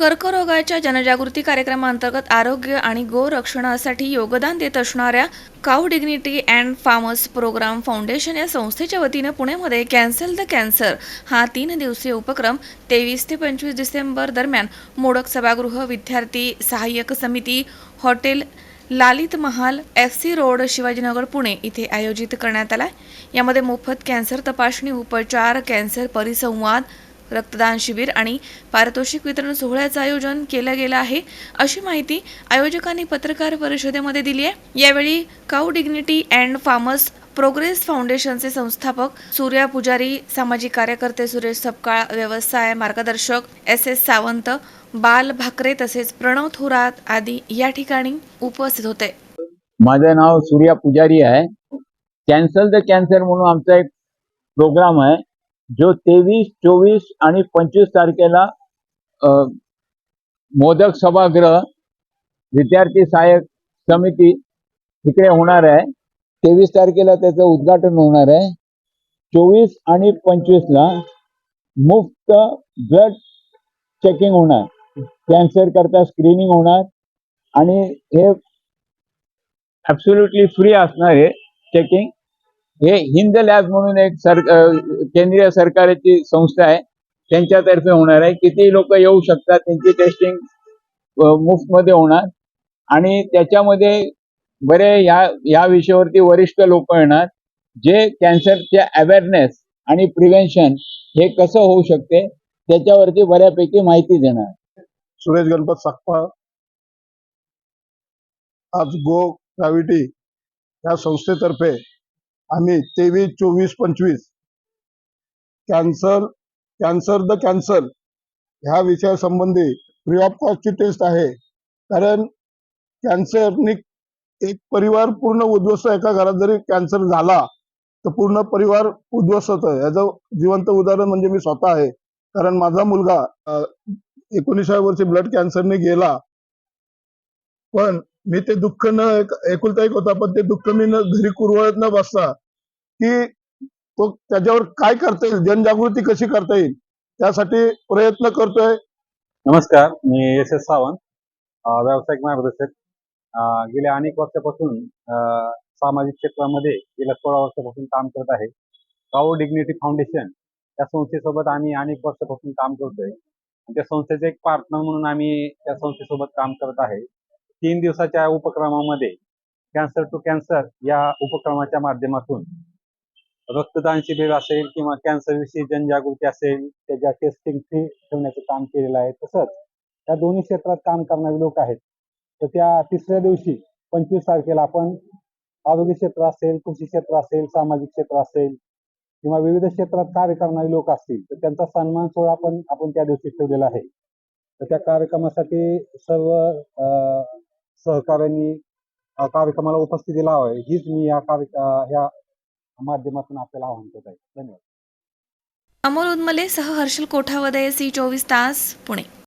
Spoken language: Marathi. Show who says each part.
Speaker 1: कर्करोगाच्या जनजागृती कार्यक्रमाअंतर्गत आरोग्य आणि गोरक्षणासाठी योगदान देत असणाऱ्या cow dignity and farmers programme foundation या संस्थेच्या वतीनं पुण्यामध्ये कॅन्सल द कॅन्सर हा तीन दिवसीय उपक्रम तेवीस ते पंचवीस डिसेंबर दरम्यान मोडक सभागृह विद्यार्थी सहाय्यक समिती hotel Lalit Mahal F C road Shivajinagar Pune इथे आयोजित करण्यात आला यामध्ये मोफत कॅन्सर तपासणी उपचार कॅन्सर परिसंवाद रक्तदान शिबिर आणि पारितोषिक वितरण सोहळ्याचं आयोजन केलं गेलं आहे. अशी माहिती आयोजकांनी पत्रकार परिषदेमध्ये दिली आहे. यावेळी cow dignity and farmers progress फाउंडेशनचे संस्थापक सूर्या पुजारी सामाजिक कार्यकर्ते सुरेश सपकाळ व्यवसाय मार्गदर्शक एस एस सावंत बाल भाकरे तसेच प्रणव थोरात आदी या ठिकाणी उपस्थित होते.
Speaker 2: माझं नाव सूर्या पुजारी आहे. कॅन्सल द कॅन्सर म्हणून आमचा एक प्रोग्राम आहे. जो तेवीस चोवीस आणि पंचवीस तारखेला अ, मोदक सभागृह विद्यार्थी सहाय्यक समिती तिकडे होणार आहे. तेवीस तारखेला त्याचं उद्घाटन होणार आहे. चोवीस आणि पंचवीसला मुफ्त ब्लड चेकिंग होणार. कॅन्सर करता स्क्रीनिंग होणार आणि हे ॲब्सोल्युटली फ्री असणार आहे चेकिंग. हे हिंद लॅब म्हणून एक सर केंद्रीय सरकारची संस्था आहे. त्यांच्यातर्फे होणार आहे. किती लोक येऊ शकतात त्यांची टेस्टिंग मुफ्त मध्ये होणार. आणि त्याच्यामध्ये बरे या या विषयावरती वरिष्ठ लोक येणार जे कॅन्सरचे अवेअरनेस आणि प्रिव्हेन्शन हे कसं होऊ शकते त्याच्यावरती बऱ्यापैकी माहिती देणार.
Speaker 3: सुरेश गणपत सकपाळ आज गो ग्रॅव्हिटी या संस्थेतर्फे आम्ही तेवीस चोवीस पंचवीस. कॅन्सर कॅन्सर द कॅन्सर ह्या विषयासंबंधी फ्री ऑफ कॉस्टची टेस्ट आहे. कारण कॅन्सरनी एक परिवार पूर्ण उद्ध्वस्त एका घरात जरी कॅन्सर झाला तर पूर्ण परिवार उद्ध्वस्त होतं याचं जिवंत उदाहरण म्हणजे मी स्वतः आहे. कारण माझा मुलगा एकोणीसाव्या वर्षी ब्लड कॅन्सरने गेला. पण मी ते दुःख न एक- एकुलता एक होता पण ते दुःख मी न घरी कुरवळत न बसता की तो त्याच्यावर काय करता येईल जनजागृती कशी करता येईल त्यासाठी प्रयत्न करतोय.
Speaker 4: नमस्कार मी एस एस सावंत व्यावसायिक मार्गदर्शक. गेल्या अनेक वर्षापासून सामाजिक क्षेत्रामध्ये गेल्या सोळा वर्षापासून काम करत आहे. काओ डिग्निटी फाउंडेशन या संस्थेसोबत आम्ही अनेक वर्षापासून काम करतोय. त्या संस्थेचे एक पार्टनर म्हणून आम्ही त्या संस्थेसोबत काम करत आहे. तीन दिवसाच्या उपक्रमामध्ये कॅन्सर टू कॅन्सर या उपक्रमाच्या माध्यमातून रक्तदान शिबिर असेल किंवा कॅन्सर विषयी जनजागृती असेल त्याच्या टेस्टिंग फ्री ठेवण्याचं काम केलेलं आहे तसंच त्या दोन्ही क्षेत्रात काम करणारे लोक आहेत. तर त्या तिसऱ्या दिवशी पंचवीस तारखेला आपण आरोग्य क्षेत्र असेल कृषी क्षेत्र असेल सामाजिक क्षेत्र असेल किंवा विविध क्षेत्रात कार्य करणारे लोक असतील तर त्यांचा सन्मान सोहळा पण आपण त्या दिवशी ठेवलेला आहे. तर त्या कार्यक्रमासाठी सर्व सहकाऱ्यांनी कार्यक्रमाला उपस्थिती लावावी. हीच मी या कार्य या माध्यमातून आपल्याला आव्हान करत आहे धन्यवाद.
Speaker 1: अमोल उदमले सह हर्षल कोठावदय सी चोवीस तास पुणे.